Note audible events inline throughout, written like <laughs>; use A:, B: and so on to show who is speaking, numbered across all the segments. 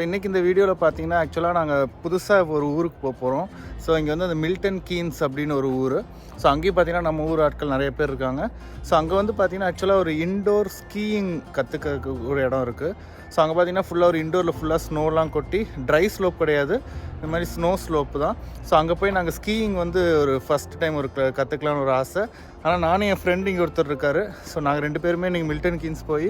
A: so இன்றைக்கி இந்த வீடியோவில் பார்த்தீங்கன்னா ஆக்சுவலாக நாங்கள் புதுசாக ஒரு ஊருக்கு போக போகிறோம் ஸோ இங்கே வந்து அந்த மில்டன் கீன்ஸ் அப்படின்னு ஒரு ஊர். ஸோ அங்கேயும் பார்த்தீங்கன்னா நம்ம ஊர் ஆட்கள் நிறைய பேர் இருக்காங்க. ஸோ அங்கே வந்து பார்த்திங்கன்னா ஆக்சுவலாக ஒரு இன்டோர் ஸ்கீயிங் கற்றுக்க ஒரு இடம் இருக்குது ஸோ அங்கே பார்த்தீங்கன்னா ஃபுல்லாக ஒரு இண்டோரில் ஃபுல்லாக ஸ்னோலாம் கொட்டி ட்ரை ஸ்லோப் கிடையாது. இந்த மாதிரி ஸ்னோ ஸ்லோப்பு தான். ஸோ அங்கே போய் நாங்கள் ஸ்கீயிங் வந்து ஒரு ஃபஸ்ட் டைம் ஒரு கற்றுக்கலான்னு ஒரு ஆசை. ஆனால் நானும் என் ஃப்ரெண்டு இங்கே ஒருத்தர் இருக்கார். ஸோ நாங்கள் ரெண்டு பேருமே நீங்கள் மில்டன் கீன்ஸ் போய்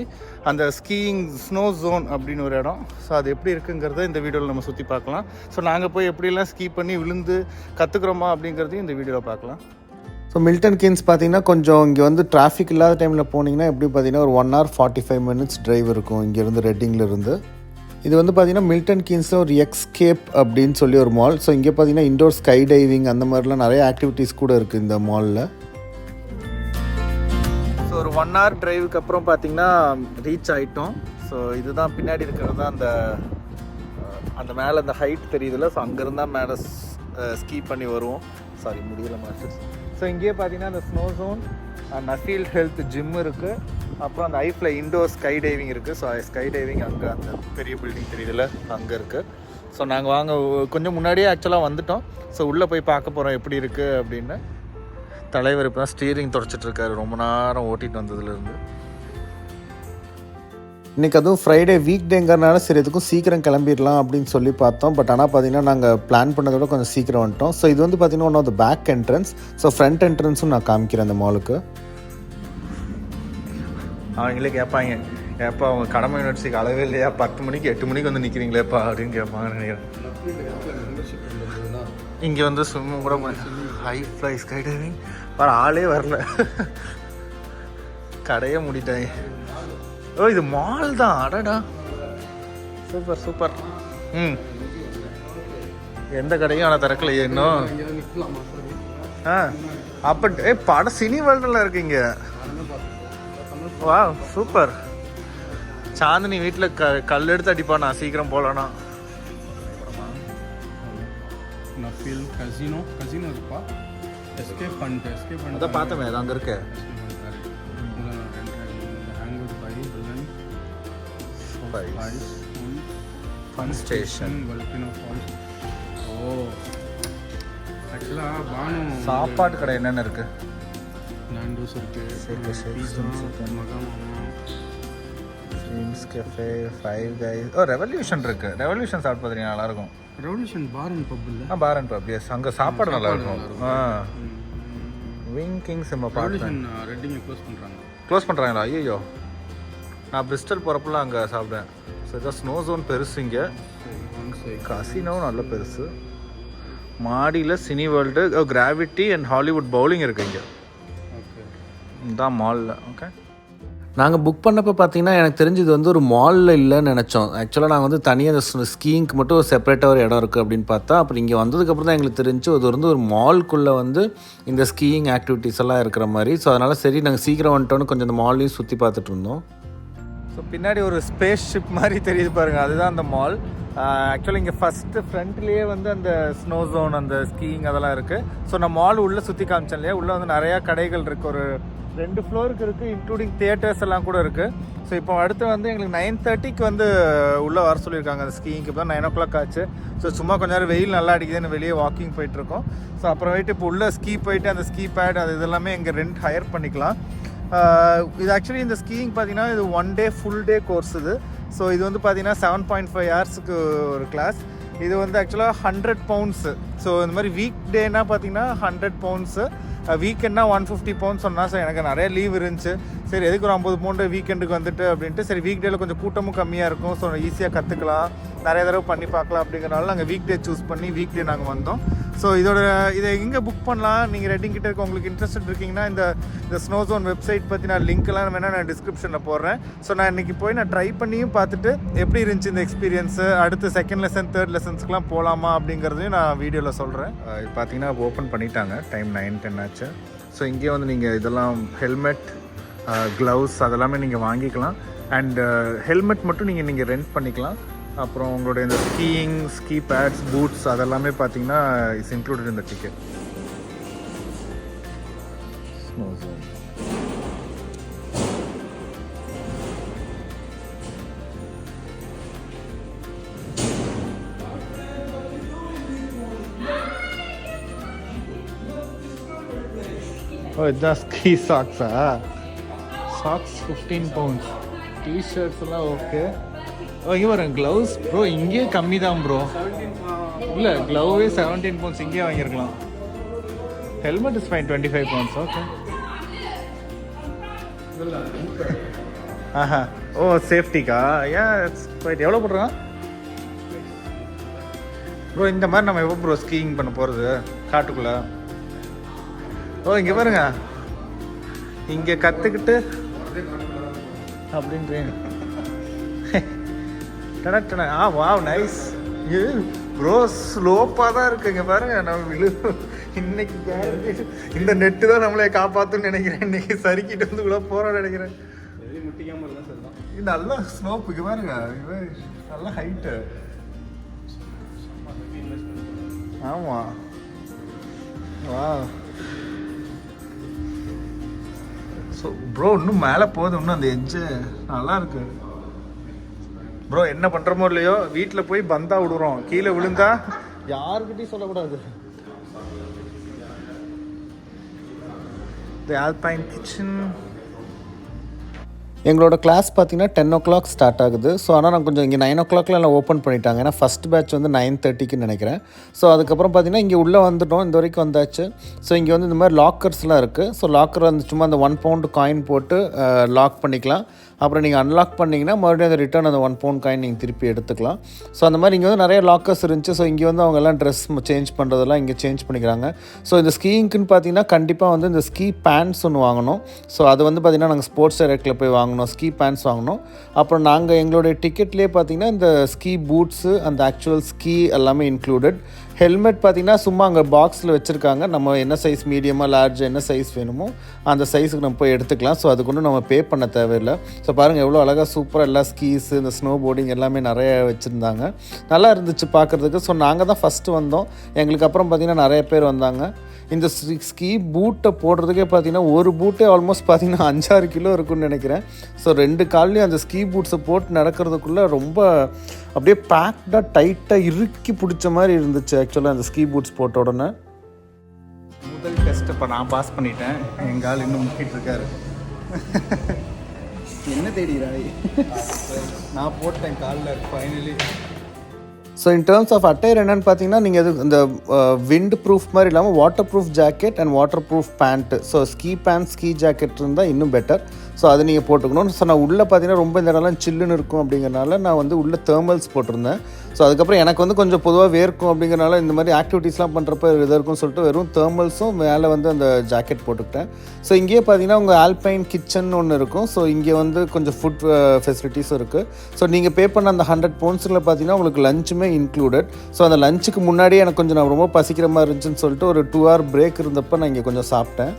A: அந்த ஸ்கீயிங் ஸ்னோ ஜோன் அப்படின்னு ஒரு இடம். ஸோ அது எப்படி இருக்குங்கிறத இந்த வீடியோவில் நம்ம சுற்றி பார்க்கலாம். ஸோ நாங்கள் போய் எப்படிலாம் ஸ்கீ பண்ணி விழுந்து கற்றுக்குறோமா அப்படிங்கிறதையும் இந்த வீடியோவில் பார்க்கலாம்.
B: ஸோ மில்டன் கீன்ஸ் பார்த்தீங்கன்னா கொஞ்சம் இங்கே வந்து டிராஃபிக் இல்லாத டைமில் போனீங்கன்னா எப்படி பார்த்தீங்கன்னா ஒரு one hour forty five minutes drive இருக்கும் இங்கேருந்து ரெட்டிங்கில் இருந்து. இது வந்து பார்த்தீங்கன்னா மில்டன் கீன்ஸில் ஒரு எக்ஸ்கேப் அப்படின்னு சொல்லி ஒரு மால் ஸோ இங்கே பார்த்தீங்கன்னா இண்டோர் ஸ்கை டைவிங் அந்த மாதிரிலாம் நிறைய ஆக்டிவிட்டீஸ் கூட இருக்குது இந்த மாலில்
A: ஸோ ஒரு ஒன் ஹவர் டிரைவுக்கு அப்புறம் பார்த்தீங்கன்னா ரீச் ஆகிட்டோம் ஸோ இதுதான் பின்னாடி இருக்கிறது தான் அந்த அந்த மேலே அந்த ஹைட் தெரியுதுல்ல? ஸோ அங்கேருந்தா மேலே ஸ்கீ பண்ணி வருவோம். சாரி முடியல மாஸ்டர்ஸ் ஸோ இங்கேயே பார்த்தீங்கன்னா அந்த snow zone Nuffield health gym இருக்குது அப்புறம் அந்த ஐஃபில் இண்டோர் ஸ்கை டைவிங் இருக்குது ஸோ ஸ்கை டைவிங் அங்கே அந்த பெரிய பில்டிங் தெரியுதுல்ல? அங்கே இருக்குது ஸோ நாங்கள் வாங்க கொஞ்சம் முன்னாடியே ஆக்சுவலாக வந்துட்டோம். ஸோ உள்ளே போய் பார்க்க போகிறோம் எப்படி இருக்குது அப்படின்னு. தலைவர் இப்போ தான் ஸ்டீரிங் தொடச்சிட்டு ரொம்ப நேரம் ஓட்டிகிட்டு வந்ததுலேருந்து
B: இன்றைக்கி அதுவும் ஃப்ரைடே வீக் டேங்கிறனால சரி எதுக்கும் சீக்கிரம் கிளம்பிடலாம் அப்படின்னு சொல்லி பார்த்தோம். பட் ஆனால் பார்த்தீங்கன்னா நாங்கள் பிளான் பண்ணதை விட கொஞ்சம் சீக்கிரம் வந்துட்டோம். ஸோ இது வந்து பார்த்தீங்கன்னா one of the back entrance so front என்ட்ரன்ஸும் நான் காமிக்கிறேன் அந்த மாலுக்கு
A: அவங்களே கேட்பாங்க ஏப்பா அவங்க கடமை யூனிவர்சிட்டிக்கு அளவே இல்லையா? பத்து மணிக்கு எட்டு மணிக்கு வந்து நிற்கிறீங்களேப்பா அப்படின்னு கேட்பாங்க நினைக்கிறேன். இங்கே வந்து ஸ்விம்மிங் கூட ஹை ஃப்ளை ஸ்கை டைவிங் வர ஆளே வரல. கடையே மூடிட்டாங்க. ஓ இது மால் தான். அடடா. Super super. ம். எந்த கடையும் ஆனால் திறக்கலையே இன்னும்? ஆ. அப்போ ஏ படம் சினி வேர்ல்டில் இருக்கீங்க. வா சூப்பர். சாந்தினி வீட்டில் க கல் எடுத்து அடிப்பா நான் சீக்கிரம் போகலனா
C: நஃபில் கசினோ கசினோ இருக்குப்பா. எஸ்கேப் பண்ணிட்டு எஸ்கேப் பண்ணிட்டு
A: அதான் பார்த்தோமே அது அங்கே இருக்கு
C: ஃபைஸ்
A: ஃபன் ஸ்டேஷன்
C: வல்பினோ ஃபால்ஸ் ஓ. ஆக்சுவலாக பானு
A: சாப்பாட்டு கடை என்னென்ன இருக்கு?
C: நாண்டோஸ் இருக்கு. Pizza. மகாமாமா
A: dreams cafe Five Guys oh Revolution இருக்கு. ரெவல்யூஷன் சாப்பிட்டு பார்த்தீங்கன்னா நல்லா இருக்கும்.
C: ரெவல்யூஷன் பார் அண்ட் பப் இல்லை?
A: ஆ பார் அண்ட் பப் எஸ் அங்கே சாப்பாடு நல்லா இருக்கும். ஆ. விங் கிங்ஸ் நம்ம
C: ரெவல்யூஷன் ரெட்டிங்கை க்ளோஸ் பண்ணுறாங்க
A: க்ளோஸ் பண்ணுறாங்களா ஐயோ நான் பிரிஸ்டல் போகிறப்பெல்லாம் அங்கே சாப்பிட்டேன். ஸோ இதான் ஸ்னோ ஜோன் பெருசு இங்கே. கசினோவும் நல்ல பெருசு. மாடியில் Cineworld Gravity and Hollywood bowling இருக்கு இங்கே.
C: ஓகே
A: இதான் மாலில் ஓகே
B: நாங்கள் புக் பண்ணப்போ பார்த்தீங்கன்னா எனக்கு தெரிஞ்சு இது வந்து ஒரு மாலில் இல்லைன்னு நினச்சோம். ஆக்சுவலாக நாங்கள் வந்து தனியாக அந்த ஸ்கீயிங்க்கு மட்டும் ஒரு செப்பரேட்டாக ஒரு இடம் இருக்குது அப்படின்னு பார்த்தா அப்புறம் இங்கே வந்ததுக்கப்புறம் தான் எங்களுக்கு தெரிஞ்சு அது வந்து ஒரு மால்குள்ளே வந்து இந்த ஸ்கீயிங் ஆக்டிவிட்டீஸ் எல்லாம் இருக்கிற மாதிரி. ஸோ அதனால் சரி நாங்கள் சீக்கிரம் வந்துட்டோன்னு கொஞ்சம் இந்த மால்லையும் சுற்றி பார்த்துட்டு இருந்தோம்.
A: ஸோ பின்னாடி ஒரு ஸ்பேஸ் ஷிப் மாதிரி தெரியுது பாருங்க. அதுதான் அந்த மால் ஆக்சுவலி இங்கே ஃபஸ்ட்டு ஃப்ரண்ட்லேயே வந்து அந்த ஸ்னோ ஜோன் அந்த ஸ்கீயிங் அதெல்லாம் இருக்குது ஸோ நான் மால் உள்ளே சுற்றி காமிச்சேன் இல்லையா? உள்ளே வந்து நிறையா கடைகள் இருக்குது ஒரு ரெண்டு ஃப்ளோருக்கு இருக்குது இன்க்ளூடிங் தியேட்டர்ஸ் எல்லாம் கூட இருக்குது ஸோ இப்போ அடுத்து வந்து எங்களுக்கு நைன் தேர்ட்டிக்கு வந்து உள்ளே வர சொல்லியிருக்காங்க. அந்த ஸ்கீயிங்க்கு இப்போ தான் நைன் ஓ கிளாக் ஆச்சு. ஸோ சும்மா கொஞ்ச நேரம் வெயில் நல்லா அடிக்குதுன்னு வெளியே வாக்கிங் போயிட்டுருக்கோம் ஸோ அப்புறமேட்டு இப்போ உள்ளே ஸ்கீ போயிட்டு அந்த ஸ்கீ பேட் அது இதெல்லாமே இங்கே ரெண்ட் ஹையர் பண்ணிக்கலாம். Uh, இது ஆக்சுவலி இந்த ஸ்கீயிங் பார்த்தீங்கன்னா இது one day full day course இது. ஸோ இது வந்து பார்த்தீங்கன்னா செவன் பாயிண்ட் ஃபைவ் ஹவர்ஸுக்கு ஒரு கிளாஸ் இது வந்து ஆக்சுவலாக ஹண்ட்ரட் பவுண்ட்ஸு ஸோ இந்த மாதிரி வீக் டேனா பார்த்தீங்கன்னா ஹண்ட்ரட் பவுண்ட்ஸு வீக்கெண்ட்னா ஒன் ஃபிஃப்டி பவுண்ட்ஸ் சொன்னால் ஸோ எனக்கு நிறைய லீவ் இருந்துச்சு. சரி எதுக்கு ஒரு ஐம்பது பவுண்டு வீக்கெண்டுக்கு வந்துட்டு? அப்படின்ட்டு சரி வீக் டேயில் கொஞ்சம் கூட்டமும் கம்மியாக இருக்கும். ஸோ ஈஸியாக கற்றுக்கலாம் நிறைய தடவை பண்ணி பார்க்கலாம் அப்படிங்கிறனால நாங்கள் வீக் டே சூஸ் பண்ணி வீக் டே நாங்கள் வந்தோம். ஸோ இதோட இதை எங்கே புக் பண்ணலாம்? நீங்கள் ரெட்டிங் கிட்ட இருக்க உங்களுக்கு இன்ட்ரெஸ்ட் இருக்கீங்கன்னா இந்த இந்த ஸ்னோ ஜோன் வெப்சைட் பற்றி நான் லிங்க்லாம் வேணால் நான் டிஸ்கிரிப்ஷனில் போடுறேன். ஸோ நான் இன்றைக்கி போய் நான் ட்ரை பண்ணியும் பார்த்துட்டு எப்படி இருந்துச்சு இந்த எக்ஸ்பீரியன்ஸு அடுத்து செகண்ட் லெசன் தேர்ட் லெசன்ஸ்க்குலாம் போகலாமா அப்படிங்கிறதையும் நான் வீடியோவில் சொல்கிறேன் இது பார்த்தீங்கன்னா ஓப்பன் பண்ணிட்டாங்க. டைம் நைன் டென் ஆச்சு. ஸோ இங்கே வந்து நீங்கள் இதெல்லாம் ஹெல்மெட் க்ளவுஸ் அதெல்லாமே நீங்கள் வாங்கிக்கலாம். அண்ட் ஹெல்மெட் மட்டும் நீங்கள் நீங்கள் ரெண்ட் பண்ணிக்கலாம். அப்புறம் உங்களுடைய இந்த ஸ்கீயிங் ஸ்கீ பேட்ஸ் பூட்ஸ் அதெல்லாமே பார்த்தீங்கன்னா இஸ் இன்க்ளூடட் இந்த டிக்கெட் ஸ்னோ ஜோன்
C: Oh, இதுதான் ஸ்கீ சாக்ஸா சாக்ஸ் ஃபிஃப்டீன் பவுண்ட்ஸ் டிஷர்ட்ஸ்லாம் ஓகே இங்கே வரும் க்ளவுஸ் ப்ரோ இங்கே கம்மி தான் ப்ரோ இல்லை க்ளவுவே செவன்டீன் பவுண்ட்ஸ் இங்கேயே வாங்கியிருக்கலாம். Helmet is fine twenty five pounds okay ஆஹா. ஓ சேஃப்டிக்கா ஏன் ரைட் எவ்வளோ போடுறான் ப்ரோ இந்த மாதிரி நம்ம எப்போ ப்ரோ ஸ்கீயிங் பண்ண போகிறது காட்டுக்குள்ளே. ஓ இங்கே பாருங்க. இங்கே கற்றுக்கிட்டு அப்படின்றீங்க. டடா. ஆ வாவ் நைஸ் ப்ரோ ஸ்லோப்பாக தான் இருக்கு இங்கே பாருங்க. நம்ம விழு இன்னைக்கு இந்த நெட்டு தான் நம்மளை காப்பாற்றுன்னு நினைக்கிறேன். இன்னைக்கு சறுக்கிட்டு வந்து கூட போகிறோம்னு நினைக்கிறேன். நல்ல ஸ்லோப் இங்கே பாருங்க. நல்ல ஹைட்டு ஆமாம் வா ஸோ ப்ரோ இன்னும் மேலே போகுது. இன்னும் அந்த எட்ஜு நல்லா இருக்கு. ப்ரோ என்ன பண்ணுறமோ இல்லையோ? வீட்டில் போய் பந்தா விடுறோம் கீழே விழுந்தா யாருக்கிட்டையும் சொல்லக்கூடாது. தி ஆல்பைன் கிச்சன்
A: எங்களோட கிளாஸ் பார்த்தீங்கன்னா டென் ஓ கிளாக் ஸ்டார்ட் ஆகுது. ஸோ ஆனால் நான் கொஞ்சம் இங்கே நைன் ஓ கிளாக்ல எல்லாம் ஓப்பன் பண்ணிட்டாங்க. ஏன்னா ஃபஸ்ட் பேட்ச் வந்து நைன் தேர்ட்டிக்கு நினைக்கிறேன். ஸோ அதுக்கப்புறம் பார்த்தீங்கன்னா இங்கே உள்ளே வந்துட்டோம். இந்த வரைக்கும் வந்தாச்சு. ஸோ இங்கே வந்து இந்த மாதிரி லாக்கர்ஸ்லாம் இருக்குது ஸோ லாக்கர் வந்து சும்மா அந்த ஒன் பவுண்டு காயின் போட்டு லாக் பண்ணிக்கலாம். அப்புறம் நீங்கள் அன்லாக் பண்ணிங்கன்னா மறுபடியும் அந்த ரிட்டர்ன் அந்த ஒன் பவுண்ட் காயின் நீங்கள் திருப்பி எடுத்துக்கலாம். ஸோ அந்த மாதிரி இங்கே வந்து நிறைய லாக்கர்ஸ் இருந்துச்சு. ஸோ இங்கே வந்து அவங்க எல்லாம் ட்ரெஸ் சேஞ்ச் பண்ணுறதெல்லாம் இங்கே சேஞ்ச் பண்ணிக்கிறாங்க. ஸோ இந்த ஸ்கீங்க்குன்னு பார்த்தீங்கன்னா கண்டிப்பாக வந்து இந்த ஸ்கீ பேண்ட்ஸ் ஒன்று வாங்கணும். ஸோ அது வந்து பார்த்திங்கன்னா நாங்கள் ஸ்போர்ட்ஸ் டைரக்டில் போய் வாங்கினோம் ஸ்கீ பேண்ட்ஸ் வாங்கினோம் அப்புறம் நாங்கள் எங்களுடைய டிக்கெட்லேயே பார்த்தீங்கன்னா இந்த ஸ்கீ பூட்ஸு அந்த ஆக்சுவல் ஸ்கீ எல்லாமே இன்க்ளூடட் ஹெல்மெட் பார்த்தீங்கன்னா சும்மா அங்கே பாக்ஸில் வச்சுருக்காங்க. நம்ம என்ன சைஸ் மீடியமாக லார்ஜ் என்ன சைஸ் வேணுமோ அந்த சைஸுக்கு நம்ம போய் எடுத்துக்கலாம். ஸோ அதுக்கு ஒன்றும் நம்ம பே பண்ண தேவையில்லை. ஸோ பாருங்கள் எவ்வளோ அழகாக சூப்பராக எல்லா ஸ்கீஸ் இந்த ஸ்னோ போர்டிங் எல்லாமே நிறைய வச்சுருந்தாங்க. நல்லா இருந்துச்சு பார்க்குறதுக்கு. ஸோ நாங்கள் தான் ஃபஸ்ட்டு வந்தோம். எங்களுக்கு அப்புறம் பார்த்திங்கன்னா நிறைய பேர் வந்தாங்க. இந்த ஸ்கீ பூட்டை போடுறதுக்கே பார்த்தீங்கன்னா ஒரு பூட்டே ஆல்மோஸ்ட் பார்த்தீங்கன்னா அஞ்சாறு கிலோ இருக்கும்னு நினைக்கிறேன். ஸோ ரெண்டு கால்லையும் அந்த ஸ்கீ பூட்ஸை போட்டு நடக்கிறதுக்குள்ளே ரொம்ப அப்படியே பேக்டாக டைட்டாக இறுக்கி பிடிச்ச மாதிரி இருந்துச்சு ஆக்சுவலாக அந்த ஸ்கீ பூட்ஸ் போட்ட உடனே.
C: முதல் டெஸ்ட் இப்போ நான் பாஸ் பண்ணிட்டேன். எங்கள் ஆள் இன்னும் முக்கிட்டு இருக்காரு. என்ன தேடிக்கிறாய் நான் போட்டேன் காலில் finally
A: so in terms of attire என்னென்னு பார்த்தீங்கன்னா நீங்கள் இது இந்த விண்ட் ப்ரூஃப் மாதிரி இல்லாமல் waterproof jacket and waterproof pant so ski pant ski jacket இருந்தால் இன்னும் பெட்டர் ஸோ அதை நீங்கள் போட்டுக்கணும் ஸோ நான் உள்ளே பார்த்தீங்கன்னா ரொம்ப இந்த இடம்லாம் சில்லுன்னு இருக்கும் அப்படிங்கிறனால நான் வந்து உள்ளே தேர்மல்ஸ் போட்டிருந்தேன். ஸோ அதுக்கப்புறம் எனக்கு வந்து கொஞ்சம் பொதுவாக வேர்க்கும் அப்படிங்கிறனால இந்த மாதிரி ஆக்டிவிட்டீஸ்லாம் பண்ணுறப்ப இதாக இருக்கும்னு சொல்லிட்டு வெறும் தேர்மல்ஸும் மேலே வந்து அந்த ஜாக்கெட் போட்டுக்கிட்டேன். ஸோ இங்கேயே பார்த்தீங்கன்னா உங்கள் ஆல்பைன் கிச்சன் ஒன்று இருக்கும். ஸோ இங்கே வந்து கொஞ்சம் ஃபுட் ஃபெசிலிட்டிஸும் uh, இருக்குது ஸோ நீங்கள் பே பண்ண அந்த ஹண்ட்ரட் பவுண்ட்ஸில் பார்த்தீங்கன்னா உங்களுக்கு லஞ்சுமே இன்க்ளூடட் ஸோ அந்த லஞ்சுக்கு முன்னாடியே எனக்கு கொஞ்சம் நான் ரொம்ப பசிக்கிற மாதிரி இருந்துச்சுன்னு சொல்லிட்டு ஒரு டூ ஹவர் பிரேக் இருந்தப்போ நான் இங்கே கொஞ்சம் சாப்பிட்டேன்.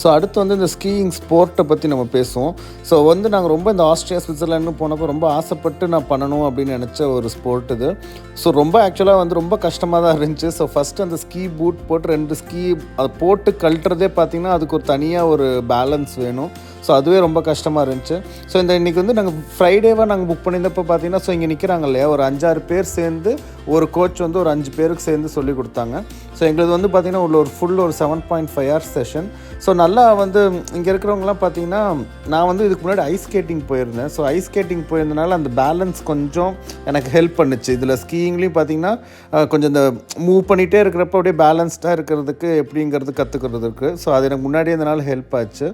A: ஸோ அடுத்து வந்து இந்த ஸ்கீயிங் ஸ்போர்ட்டை பற்றி நம்ம பேசுவோம். ஸோ வந்து நாங்கள் ரொம்ப இந்த ஆஸ்திரியா சுவிட்சர்லாண்டு போனப்போ ரொம்ப ஆசைப்பட்டு நான் பண்ணணும் அப்படின்னு நினச்ச ஒரு ஸ்போர்ட் இது. ஸோ ரொம்ப ஆக்சுவலாக வந்து ரொம்ப கஷ்டமாக தான் இருந்துச்சு. ஸோ ஃபஸ்ட்டு அந்த ஸ்கீ பூட் போட்டு ரெண்டு ஸ்கீ அதை போட்டு கழட்டுறதே பார்த்திங்கன்னா அதுக்கு ஒரு தனியாக ஒரு பேலன்ஸ் வேணும். ஸோ அதுவே ரொம்ப கஷ்டமாக இருந்துச்சு. ஸோ இந்த இன்றைக்கி வந்து நாங்கள் ஃப்ரைடேவாக நாங்கள் புக் பண்ணியிருந்தப்போ பார்த்தீங்கன்னா ஸோ இங்கே நிற்கிறாங்க இல்லையா ஒரு அஞ்சாறு பேர் சேர்ந்து ஒரு கோச் வந்து ஒரு அஞ்சு பேருக்கு சேர்ந்து சொல்லி கொடுத்தாங்க. ஸோ எங்களுக்கு வந்து பார்த்திங்கன்னா உள்ள ஒரு ஃபுல் ஒரு seven point five hours session so நல்லா வந்து இங்கே இருக்கிறவங்களாம் பார்த்தீங்கன்னா நான் வந்து இதுக்கு முன்னாடி ஐஸ் ஸ்கேட்டிங் போயிருந்தேன். ஸோ ஐஸ் ஸ்கேட்டிங் போயிருந்தனால அந்த பேலன்ஸ் கொஞ்சம் எனக்கு ஹெல்ப் பண்ணுச்சு. இதில் ஸ்கீயிங்லேயும் பார்த்தீங்கன்னா கொஞ்சம் இந்த மூவ் பண்ணிகிட்டே இருக்கிறப்ப அப்படியே பேலன்ஸ்டாக இருக்கிறதுக்கு எப்படிங்கிறது கற்றுக்கிறதுக்கு ஸோ அது எனக்கு முன்னாடியே இருந்தனால ஹெல்ப் ஆச்சு.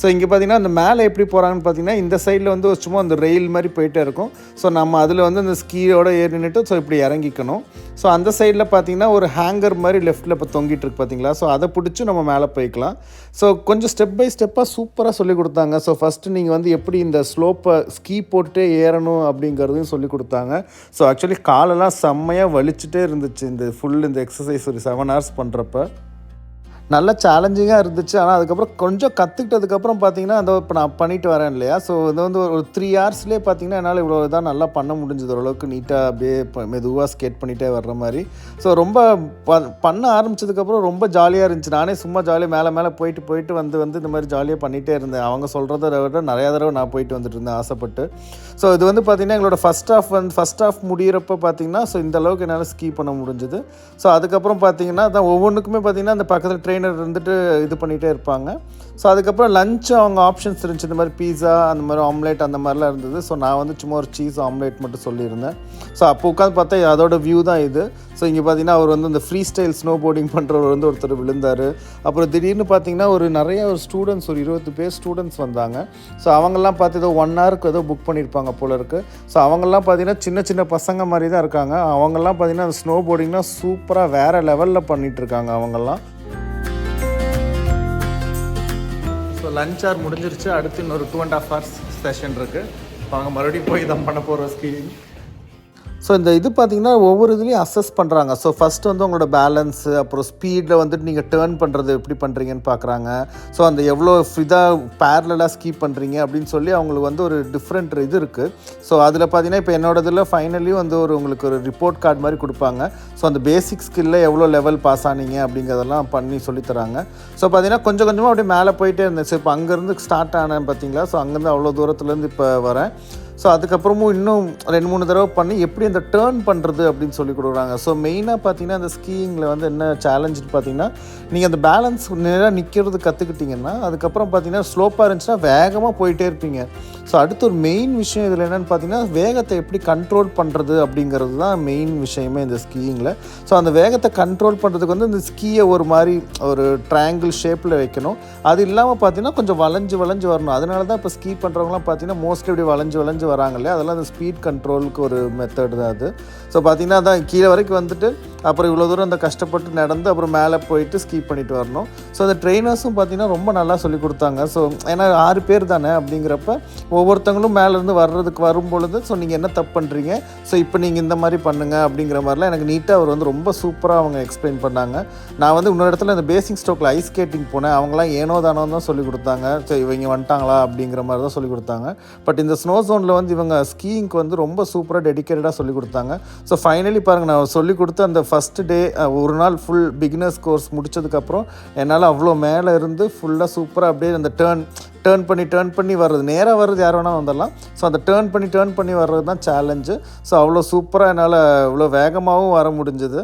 A: ஸோ இங்கே பார்த்தீங்கன்னா அந்த மேலே எப்படி போகிறாங்கன்னு பார்த்தீங்கன்னா இந்த சைடில் வந்து ஒரு சும்மா அந்த ரெயில் மாதிரி போயிட்டே இருக்கும். ஸோ நம்ம அதில் வந்து அந்த ஸ்கீயோட ஏறி நின்றுட்டு ஸோ இப்படி இறங்கிக்கணும். ஸோ அந்த சைடில் பார்த்தீங்கன்னா ஒரு ஹேங்கர் மாதிரி லெஃப்ட்டில் இப்போ தொங்கிட்டு இருக்கு பார்த்தீங்களா ஸோ அதை பிடிச்சி நம்ம மேலே போய்க்கலாம். ஸோ கொஞ்சம் ஸ்டெப் பை ஸ்டெப்பாக சூப்பராக சொல்லிக் கொடுத்தாங்க. ஸோ ஃபஸ்ட்டு நீங்கள் வந்து எப்படி இந்த ஸ்லோப்பை ஸ்கீ போட்டுட்டே ஏறணும் அப்படிங்கிறதையும் சொல்லி கொடுத்தாங்க. ஸோ ஆக்சுவலி காலெல்லாம் செம்மையாக வலிச்சுட்டே இருந்துச்சு. இந்த ஃபுல் இந்த எக்ஸசைஸ் ஒரு செவன் ஹவர்ஸ் பண்ணுறப்ப நல்ல சேலஞ்சிங்காக இருந்துச்சு. ஆனால் அதுக்கப்புறம் கொஞ்சம் கற்றுக்கிட்டதுக்கப்புறம் பார்த்தீங்கன்னா அந்த இப்போ நான் பண்ணிட்டு வரேன் இல்லையா? ஸோ இது வந்து ஒரு த்ரீ ஹவர்ஸ்லேயே பார்த்தீங்கன்னா என்னால் இவ்வளோ இதாக நல்லா பண்ண முடிஞ்சது. ஓரளவுக்கு நீட்டாக அப்படியே மெதுவாக ஸ்கேட் பண்ணிகிட்டே வர்ற மாதிரி. ஸோ ரொம்ப பண்ண ஆரம்பிச்சதுக்கப்புறம் ரொம்ப ஜாலியாக இருந்துச்சு. நானே சும்மா ஜாலியாக மேலே மேலே போயிட்டு போயிட்டு வந்து வந்து இந்த மாதிரி ஜாலியாக பண்ணிகிட்டே இருந்தேன். அவங்க சொல்கிறத விட நிறையா தடவை நான் போயிட்டு வந்துட்டு இருந்தேன் ஆசைப்பட்டு. ஸோ இது வந்து பார்த்திங்கன்னா எங்களோட ஃபஸ்ட் ஆஃப் வந்து ஃபஸ்ட் ஆஃப் முடிகிறப்ப பார்த்தீங்கன்னா ஸோ இந்த அளவுக்கு என்னால் ஸ்கீ பண்ண முடிஞ்சது. ஸோ அதுக்கப்புறம் பார்த்தீங்கன்னா அதான் ஒவ்வொன்றுக்குமே பார்த்திங்கன்னா அந்த பக்கத்தில் ட்ரெயின் ட்ரெயினர் இருந்துட்டு இது பண்ணிகிட்டே இருப்பாங்க. ஸோ அதுக்கப்புறம் லஞ்ச் அவங்க ஆப்ஷன்ஸ் இருந்துச்சு. இந்த மாதிரி பீஸா அந்த மாதிரி ஆம்லேட் அந்த மாதிரிலாம் இருந்தது. ஸோ நான் வந்து சும்மா ஒரு சீஸ் ஆம்லேட் மட்டும் சொல்லியிருந்தேன். ஸோ அப்போ உட்காந்து பார்த்தா அதோட வியூ தான் இது. ஸோ இங்கே பார்த்தீங்கன்னா அவர் வந்து அந்த ஃப்ரீ ஸ்டைல் ஸ்னோ போர்டிங் பண்ணுறவர் வந்து ஒருத்தர் விழுந்தார். அப்புறம் திடீர்னு பார்த்தீங்கன்னா ஒரு நிறைய ஒரு ஸ்டூடெண்ட்ஸ் ஒரு இருபது பேர் ஸ்டூடெண்ட்ஸ் வந்தாங்க. ஸோ அவங்கெல்லாம் பார்த்து ஏதோ ஒன் ஹவருக்கு ஏதோ புக் பண்ணியிருப்பாங்க போல இருக்குது ஸோ அவங்கெல்லாம் பார்த்தீங்கன்னா சின்ன சின்ன பசங்க மாதிரி தான் இருக்காங்க. அவங்கெல்லாம் பார்த்தீங்கன்னா அந்த ஸ்னோ போர்டிங்லாம் சூப்பராக வேறு லெவலில் பண்ணிகிட்ருக்காங்க அவங்கெல்லாம். ஸோ லஞ்ச் ஆர் முடிஞ்சிருச்சு. அடுத்து இன்னொரு two and half hours session இருக்குது அவங்க மறுபடியும் போய் தான் பண்ண போகிறோம் ஸ்கீலிங் ஸோ இந்த இது பார்த்தீங்கன்னா ஒவ்வொரு இதுலேயும் அசஸ் பண்ணுறாங்க ஸோ ஃபஸ்ட் வந்து உங்களோட பேலன்ஸு அப்புறம் ஸ்பீடில் வந்துட்டு நீங்கள் டேர்ன் பண்ணுறது எப்படி பண்ணுறீங்கன்னு பார்க்குறாங்க ஸோ அந்த எவ்வளோ இதாக பேரலாக ஸ்கீப் பண்ணுறீங்க அப்படின்னு சொல்லி அவங்களுக்கு வந்து ஒரு டிஃப்ரெண்ட் இது இருக்குது ஸோ அதில் பார்த்தீங்கன்னா இப்போ என்னோட இதில் ஃபைனலி வந்து ஒரு உங்களுக்கு ஒரு ரிப்போர்ட் கார்டு மாதிரி கொடுப்பாங்க. ஸோ அந்த பேசிக் ஸ்கில்ல எவ்வளோ லெவல் பாஸ் ஆனீங்க அப்படிங்கிறதெல்லாம் பண்ணி சொல்லித் தராங்க. ஸோ பார்த்தீங்கன்னா கொஞ்சம் கொஞ்சமாக அப்படியே மேலே போயிட்டே இருந்தேன். இப்போ அங்கேருந்து ஸ்டார்ட் ஆனேன் பார்த்தீங்களா ஸோ அங்கேருந்து அவ்வளோ தூரத்துலேருந்து இப்போ வரேன். ஸோ அதுக்கப்புறமும் இன்னும் ரெண்டு மூணு தடவை பண்ணி எப்படி அந்த டேர்ன் பண்ணுறது அப்படின்னு சொல்லி கொடுக்குறாங்க. ஸோ மெயினாக பார்த்தீங்கன்னா அந்த ஸ்கீயிங்கில் வந்து என்ன சேலஞ்சுன்னு பார்த்தீங்கன்னா நீங்கள் அந்த பேலன்ஸ் நேராக நிற்கிறது கற்றுக்கிட்டிங்கன்னா அதுக்கப்புறம் பார்த்தீங்கன்னா ஸ்லோப்பாக இருந்துச்சுன்னா வேகமாக போயிட்டே இருப்பீங்க. ஸோ அடுத்து ஒரு மெயின் விஷயம் இதில் என்னென்னு பார்த்தீங்கன்னா வேகத்தை எப்படி கண்ட்ரோல் பண்ணுறது அப்படிங்கிறது தான் மெயின் விஷயமே இந்த ஸ்கீயிங்கில் ஸோ அந்த வேகத்தை கண்ட்ரோல் பண்ணுறதுக்கு வந்து இந்த ஸ்கீயை ஒரு மாதிரி ஒரு ட்ரையாங்கிள் ஷேப்பில் வைக்கணும். அது இல்லாமல் பார்த்தீங்கன்னா கொஞ்சம் வளைஞ்சு வளைஞ்சு வரணும். அதனால தான் இப்போ ஸ்கீ பண்ணுறவங்களாம் பார்த்தீங்கன்னா மோஸ்ட்லி இப்படி வளைஞ்சு வளைஞ்சு வராங்க இல்லையா? அதெல்லாம் அந்த ஸ்பீட் கண்ட்ரோலுக்கு ஒரு மெத்தட் தான் அது. ஸோ பார்த்தீங்கன்னா அதான் கீழே வரைக்கும் வந்துட்டு அப்புறம் இவ்வளோ தூரம் அந்த கஷ்டப்பட்டு நடந்து அப்புறம் மேலே போயிட்டு ஸ்கீப் பண்ணிட்டு வரணும். ஸோ அந்த ட்ரெயினர்ஸும் பார்த்தீங்கன்னா ரொம்ப நல்லா சொல்லி கொடுத்தாங்க. ஸோ ஏன்னா ஆறு பேர் தானே அப்படிங்கிறப்ப ஒவ்வொருத்தங்களும் மேலேருந்து வர்றதுக்கு வரும் பொழுது ஸோ நீங்கள் என்ன தப்பு பண்ணுறீங்க ஸோ இப்போ நீங்கள் இந்த மாதிரி பண்ணுங்க அப்படிங்கிற மாதிரிலாம் எனக்கு நீட்டாக அவர் வந்து ரொம்ப சூப்பராக அவங்க எக்ஸ்பிளைன் பண்ணாங்க. நான் வந்து இன்னொரு இடத்துல இந்த பேசிங் ஸ்டோக்கில் ஐஸ் ஸ்கேட்டிங் போனேன். அவங்களாம் ஏனோ தானோ தான் சொல்லி கொடுத்தாங்க. ஸோ இவங்க வந்துட்டாங்களா அப்படிங்கிற மாதிரி தான் சொல்லி கொடுத்தாங்க. பட் இந்த ஸ்னோ ஜோனில் வந்து இவங்க ஸ்கீயிங்க்கு வந்து ரொம்ப சூப்பராக டெடிக்கேட்டடாக சொல்லி கொடுத்தாங்க. ஸோ ஃபைனலி பாருங்கள் நான் சொல்லி கொடுத்த அந்த ஃபஸ்ட்டு டே ஒரு நாள் ஃபுல் பிகினர்ஸ் கோர்ஸ் முடித்ததுக்கப்புறம் என்னால் அவ்வளோ மேலே இருந்து ஃபுல்லாக சூப்பராக அப்படியே அந்த டேர்ன் டேர்ன் பண்ணி டேர்ன் பண்ணி வர்றது. நேராக வர்றது யார் வேணால் வந்துடலாம் ஸோ அந்த டேர்ன் பண்ணி டேர்ன் பண்ணி வர்றது தான் சேலஞ்சு ஸோ அவ்வளோ சூப்பராக என்னால் இவ்வளோ வேகமாகவும் வர முடிஞ்சுது.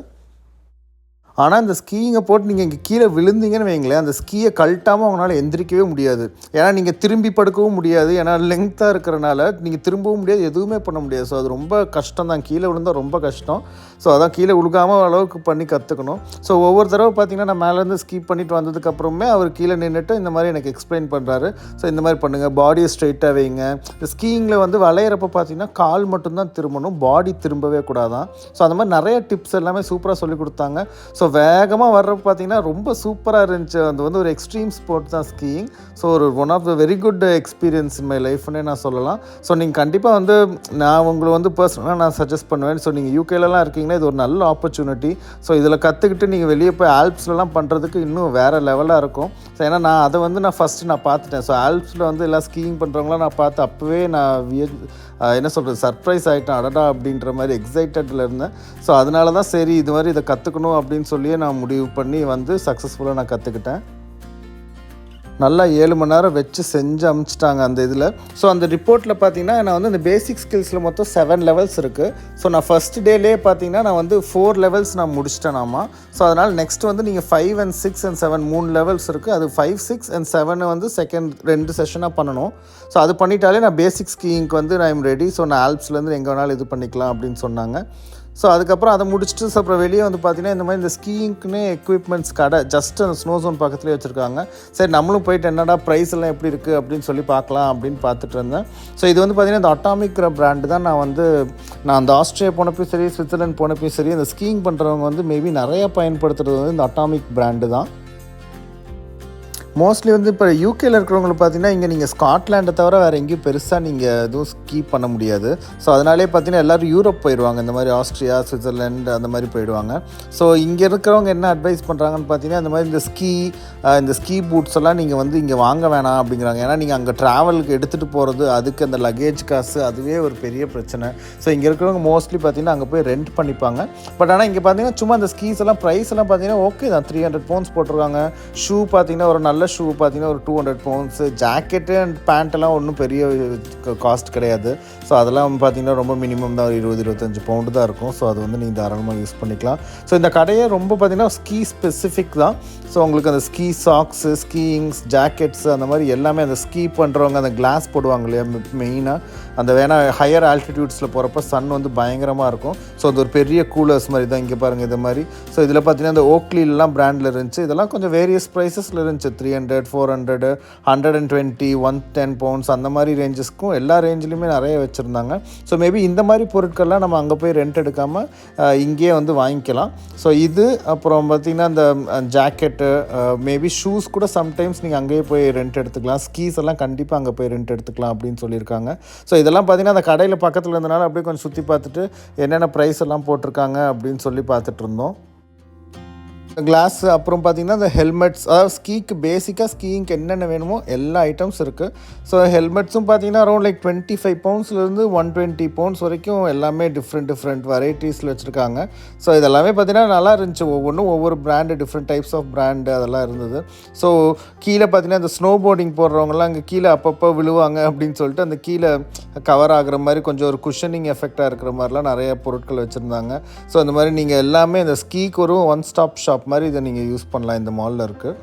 A: ஆனால் இந்த ஸ்கீயிங்கை போட்டு நீங்கள் இங்கே கீழே விழுந்தீங்கன்னு வைங்களேன் அந்த ஸ்கீயை கழட்டாமல் அவங்களால எந்திரிக்கவே முடியாது. ஏன்னா நீங்கள் திரும்பி படுக்கவும் முடியாது. ஏன்னா லெங்க்த்தாக இருக்கிறனால நீங்கள் திரும்பவும் முடியாது எதுவுமே பண்ண முடியாது. ஸோ அது ரொம்ப கஷ்டம் தான். கீழே விழுந்தால் ரொம்ப கஷ்டம். ஸோ அதான் கீழே விழுகாமல் அளவுக்கு பண்ணி கற்றுக்கணும் ஸோ ஒவ்வொரு தடவை பார்த்தீங்கன்னா நான் மேலேருந்து ஸ்கீப் பண்ணிட்டு வந்ததுக்கப்புறமே அவர் கீழே நின்றுட்டு இந்த மாதிரி எனக்கு எக்ஸ்பிளைன் பண்ணுறாரு ஸோ இந்த மாதிரி பண்ணுங்கள் பாடியை ஸ்ட்ரைட்டாக வைங்க. இந்த ஸ்கீயிங்கில் வந்து வளையிறப்ப பார்த்தீங்கன்னா கால் மட்டும்தான் திரும்பணும். பாடி திரும்பவே கூடாதான். ஸோ அந்த மாதிரி நிறைய டிப்ஸ் எல்லாமே சூப்பராக சொல்லி கொடுத்தாங்க. ஸோ ஸோ வேகமாக வர்றப்ப பார்த்தீங்கன்னா ரொம்ப சூப்பராக இருந்துச்சு. அது வந்து ஒரு எக்ஸ்ட்ரீம் ஸ்போர்ட் தான் ஸ்கீயிங் ஸோ ஒரு one of the very good experience in my லைஃப்னே நான் சொல்லலாம். ஸோ நீங்கள் கண்டிப்பாக வந்து நான் உங்களை வந்து பர்சனலாக நான் சஜஸ்ட் பண்ணுவேன். ஸோ நீங்கள் யூகேலலாம் இருக்கீங்கன்னா இது ஒரு நல்ல ஆப்பர்ச்சுனிட்டி ஸோ இதில் கற்றுக்கிட்டு நீங்கள் வெளியே போய் ஆல்ப்ஸ்லலாம் பண்ணுறதுக்கு இன்னும் வேறு லெவலாக இருக்கும். ஸோ ஏன்னா நான் அதை வந்து நான் ஃபஸ்ட்டு நான் பார்த்துட்டேன் ஸோ ஆல்ப்ஸில் வந்து எல்லாம் ஸ்கீயிங் பண்ணுறவங்களாம் நான் பார்த்து அப்போவே நான் என்ன சொல்கிறது சர்ப்ரைஸ் ஆகிட்டேன் அடடா! அப்படின்ற மாதிரி எக்ஸைட்டடில் இருந்தேன். ஸோ அதனால தான் சரி இது மாதிரி இதை கற்றுக்கணும் அப்படின்னு சொல்லியே நான் முடிவு பண்ணி வந்து சக்ஸஸ்ஃபுல்லாக நான் கற்றுக்கிட்டேன் நல்லா ஏழு மணி நேரம் வச்சு செஞ்சு அமுச்சிட்டாங்க அந்த இதில். ஸோ அந்த ரிப்போர்ட்டில் பார்த்தீங்கன்னா நான் வந்து இந்த பேசிக் ஸ்கில்ஸில் மொத்தம் செவன் லெவல்ஸ் இருக்குது ஸோ நான் ஃபஸ்ட் டேலேயே பார்த்தீங்கன்னா நான் வந்து ஃபோர் லெவல்ஸ் நான் முடிச்சிட்டேன் நாமா. ஸோ அதனால் நெக்ஸ்ட் வந்து நீங்கள் five and six and seven மூணு லெவல்ஸ் இருக்குது அது ஃபைவ் சிக்ஸ் அண்ட் செவனை வந்து செகண்ட் ரெண்டு செஷனாக பண்ணணும். ஸோ அது பண்ணிட்டாலே நான் பேசிக் ஸ்கீயிங்க்கு வந்து நான் ஐம் ரெடி ஸோ நான் ஆல்ப்ஸ்லேருந்து எங்கே வேணாலும் இது பண்ணிக்கலாம் அப்படின்னு சொன்னாங்க. ஸோ அதுக்கப்புறம் அதை முடிச்சுட்டு அப்புறம் வெளியே வந்து பார்த்தீங்கன்னா இந்த மாதிரி இந்த ஸ்கீயிங்க்குன்னு எக்யூப்மெண்ட்ஸ் கடை ஜஸ்ட் அந்த ஸ்னோ ஜோன் பக்கத்துலேயே வச்சுருக்காங்க. சரி நம்மளும் போயிட்டு என்னடா ப்ரைஸ் எல்லாம் எப்படி இருக்குது அப்படின்னு சொல்லி பார்க்கலாம் அப்படின்னு பார்த்துட்டு இருந்தேன். ஸோ இது வந்து பார்த்தீங்கன்னா இந்த அட்டாமிக் பிராண்டு தான் நான் வந்து நான் அந்த ஆஸ்திரேலியா போனப்பையும் சரி சுவிட்சர்லாந்து போனப்பையும் சரி இந்த ஸ்கீயிங் பண்ணுறவங்க வந்து மேபி நிறைய பயன்படுத்துறது வந்து இந்த அட்டாமிக் பிராண்டு தான். மோஸ்ட்லி வந்து இப்போ யூகேல இருக்கிறவங்களை பார்த்தீங்கன்னா இங்கே நீங்கள் ஸ்காட்லாண்டை தவிர வேறு எங்கேயும் பெருசாக நீங்கள் எதுவும் ஸ்கீ பண்ண முடியாது. ஸோ அதனாலே பார்த்தீங்கன்னா எல்லோரும் யூரோப் போயிடுவாங்க. இந்த மாதிரி ஆஸ்ட்ரியா சுவிட்சர்லேண்ட் அந்த மாதிரி போயிடுவாங்க. ஸோ இங்கே இருக்கிறவங்க என்ன அட்வைஸ் பண்ணுறாங்கன்னு பார்த்தீங்கன்னா இந்த மாதிரி இந்த ஸ்கீ இந்த ஸ்கீ பூட்ஸ் எல்லாம் நீங்கள் வந்து இங்கே வாங்க வேணாம் அப்படிங்கிறாங்க. ஏன்னா நீங்கள் அங்கே ட்ராவலுக்கு எடுத்துகிட்டு போகிறது அதுக்கு அந்த லக்கேஜ் காசு அதுவே ஒரு பெரிய பிரச்சனை. ஸோ இங்கே இருக்கிறவங்க மோஸ்ட்லி பார்த்தீங்கன்னா அங்கே போய் ரெண்ட் பண்ணிப்பாங்க. பட் ஆனால் இங்கே பார்த்தீங்கன்னா சும்மா அந்த ஸ்கீஸ் எல்லாம் ப்ரைஸ் எல்லாம் பார்த்தீங்கன்னா ஓகே தான். த்ரீ ஹண்ட்ரட் பவுண்ட்ஸ் போட்டிருக்காங்க. ஷூ பார்த்தீங்கன்னா ஒரு நல்ல நல்ல ஷூ பார்த்தீங்கன்னா ஒரு two hundred pounds jacket and பேண்ட்டெல்லாம் ஒன்றும் பெரிய காஸ்ட் கிடையாது. ஸோ அதெல்லாம் பார்த்தீங்கன்னா ரொம்ப மினிமம் தான் ஒரு இருபது இருபத்தஞ்சு பவுண்டு தான் இருக்கும். ஸோ அது வந்து நீங்கள் தாராளமாக யூஸ் பண்ணிக்கலாம். ஸோ இந்த கடையே ரொம்ப பார்த்தீங்கன்னா ஸ்கீ ஸ்பெசிஃபிக் தான். ஸோ உங்களுக்கு அந்த ஸ்கீ சாக்ஸு ஸ்கீயிங்ஸ் ஜாக்கெட்ஸ் அந்த மாதிரி எல்லாமே அந்த ஸ்கீ பண்ணுறவங்க அந்த கிளாஸ் போடுவாங்க இல்லையா மெயினாக அந்த வேணா ஹையர் ஆல்டிடியூட்ஸில் போகிறப்ப சன் வந்து பயங்கரமாக இருக்கும். ஸோ அது ஒரு பெரிய கூலர்ஸ் மாதிரி தான் இங்கே பாருங்கள் இது மாதிரி. ஸோ இதில் பார்த்தீங்கன்னா இந்த ஓக்லிலாம் பிராண்டில் இருந்துச்சு. இதெல்லாம் கொஞ்சம் வேரியஸ் ப்ரைஸஸில் இருந்துச்சு. Three hundred four hundred hundred and twenty one ten pounds அந்த மாதிரி ரேஞ்சஸ்க்கும் எல்லா ரேஞ்சிலுமே நிறைய வச்சுருந்தாங்க. ஸோ மேபி இந்த மாதிரி பொருட்கள்லாம் நம்ம அங்கே போய் ரெண்ட் எடுக்காமல் இங்கேயே வந்து வாங்கிக்கலாம். ஸோ இது அப்புறம் பார்த்திங்கன்னா அந்த ஜாக்கெட்டு மேபி ஷூஸ் கூட சம்டைம்ஸ் நீங்கள் அங்கேயே போய் ரெண்ட் எடுத்துக்கலாம். ஸ்கீஸ் எல்லாம் கண்டிப்பாக அங்கே போய் ரெண்ட் எடுத்துக்கலாம் அப்படின்னு சொல்லியிருக்காங்க. ஸோ இதெல்லாம் பார்த்திங்கன்னா அந்த கடையில் பக்கத்தில் இருந்தனால அப்படியே கொஞ்சம் சுற்றி பார்த்துட்டு என்னென்ன ப்ரைஸ் எல்லாம் போட்டிருக்காங்க அப்படின்னு சொல்லி பார்த்துட்டு இருந்தோம். கிளாஸ் அப்புறம் பார்த்தீங்கன்னா இந்த ஹெல்மெட்ஸ் அதாவது ஸ்கீக்கு பேசிக்காக ஸ்கீயிங்க்கு என்னென்ன வேணுமோ எல்லா ஐட்டம்ஸ் இருக்குது ஸோ ஹெல்மெட்ஸும் பார்த்தீங்கன்னா அரௌண்ட் லைக் டுவெண்ட்டி ஃபைவ் பவுண்ட்ஸ்லேருந்து ஒன் டுவெண்ட்டி பவுண்ட்ஸ் வரைக்கும் எல்லாமே டிஃப்ரெண்ட் டிஃப்ரெண்ட் வெரைட்டிஸில் வச்சுருக்காங்க. ஸோ இதெல்லாமே பார்த்தீங்கன்னா நல்லா இருந்துச்சு. ஒவ்வொன்றும் ஒவ்வொரு brand different types of brand அதெல்லாம் இருந்தது. ஸோ கீழே பார்த்தீங்கன்னா இந்த ஸ்னோ போர்டிங் போடுறவங்கலாம் அங்கே கீழே அப்பப்போ விழுவாங்க அப்படின்னு சொல்லிட்டு அந்த கீழே கவர் ஆகுற மாதிரி கொஞ்சம் ஒரு குஷனிங் எஃபெக்டாக இருக்கிற மாதிரிலாம் நிறைய பொருட்கள் வச்சுருந்தாங்க. ஸோ அந்த மாதிரி நீங்கள் எல்லாமே இந்த ஸ்கீக்கு ஒரு ஒன் ஸ்டாப் ஷாப் மாதிரி இதை நீங்கள் யூஸ் பண்ணலாம். இந்த மாலில் இருக்குது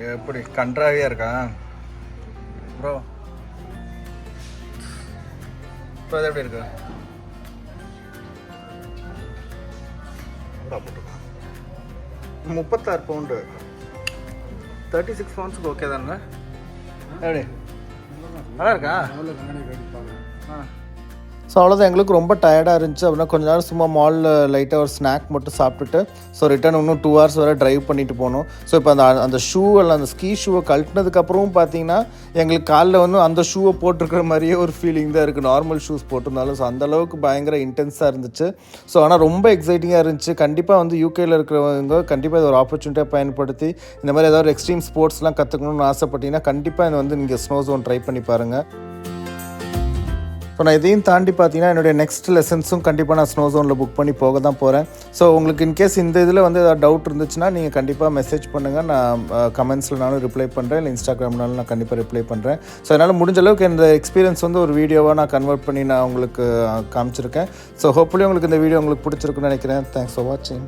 A: <laughs>
C: எப்படி? கன்றாவியாக இருக்கா? ப்ரோ இப்போ அது எப்படி இருக்கு? முப்பத்தாறு பவுண்டு தேர்ட்டி சிக்ஸ் பவுண்ட்ஸுக்கு ஓகே தானே? எப்படி? நல்லா இருக்கா? ஆ.
A: ஸோ அவ்வளோதான் எங்களுக்கு ரொம்ப டயர்டாக இருந்துச்சு. அப்படின்னா கொஞ்ச நேரம் சும்மா மாலில் லைட்டாக ஒரு ஸ்நாக் மட்டும் சாப்பிட்டுட்டு ஸோ ரிட்டர்ன் இன்னும் டூ ஹவர்ஸ் வரை ட்ரைவ் பண்ணிட்டு போனோம். ஸோ இப்போ அந்த அந்த ஷூ அல்ல அந்த ஸ்கீ ஷூவை கழட்டினதுக்கப்புறமும் பார்த்தீங்கன்னா எங்களுக்கு காலில் வந்து அந்த ஷூவை போட்டிருக்கிற மாதிரியே ஒரு ஃபீலிங் தான் இருக்குது நார்மல் ஷூஸ் போட்டிருந்தாலும் ஸோ அந்தளவுக்கு பயங்கர இன்டென்ஸாக இருந்துச்சு. ஸோ ஆனால் ரொம்ப எக்ஸைட்டிங்காக இருந்துச்சு. கண்டிப்பாக வந்து யூகேயில் இருக்கிறவங்க கண்டிப்பாக இது ஒரு ஆப்பர்ச்சுனிட்டியாக பயன்படுத்தி இந்த மாதிரி ஏதாவது எக்ஸ்ட்ரீம் ஸ்போர்ட்ஸ்லாம் கற்றுக்கணும்னு ஆசைப்பட்டீங்கன்னா கண்டிப்பாக இதை வந்து நீங்கள் ஸ்னோ ஜோன் ட்ரை பண்ணி பாருங்கள் ஸோ நான் இதையும் தாண்டி பார்த்தீங்கன்னா என்னுடைய நெக்ஸ்ட் லெசன்ஸும் கண்டிப்பாக நான் ஸ்னோ ஜோனில் புக் பண்ணி போக தான் போகிறேன் ஸோ உங்களுக்கு இன்கேஸ் இந்த இதில் வந்து ஏதாவது டவுட் இருந்துச்சுன்னா நீங்கள் கண்டிப்பாக மெசேஜ் பண்ணுங்கள் நான் கமெண்ட்ஸில் நானும் ரிப்ளை பண்ணுறேன் இல்லை இன்ஸ்டாகிராம்னாலும் நான் கண்டிப்பாக ரிப்ளை பண்ணுறேன் ஸோ அதனால் முடிஞ்ச அளவுக்கு இந்த எக்ஸ்பீரியன்ஸ் வந்து ஒரு வீடியோவாக நான் கன்வெர்ட் பண்ணி நான் உங்களுக்கு காமிச்சிருக்கேன். ஸோ ஹோப்ஃபுல்லி உங்களுக்கு இந்த வீடியோ உங்களுக்கு பிடிச்சிருக்குன்னு நினைக்கிறேன். தேங்க்ஸ் ஃபார் வாட்சிங்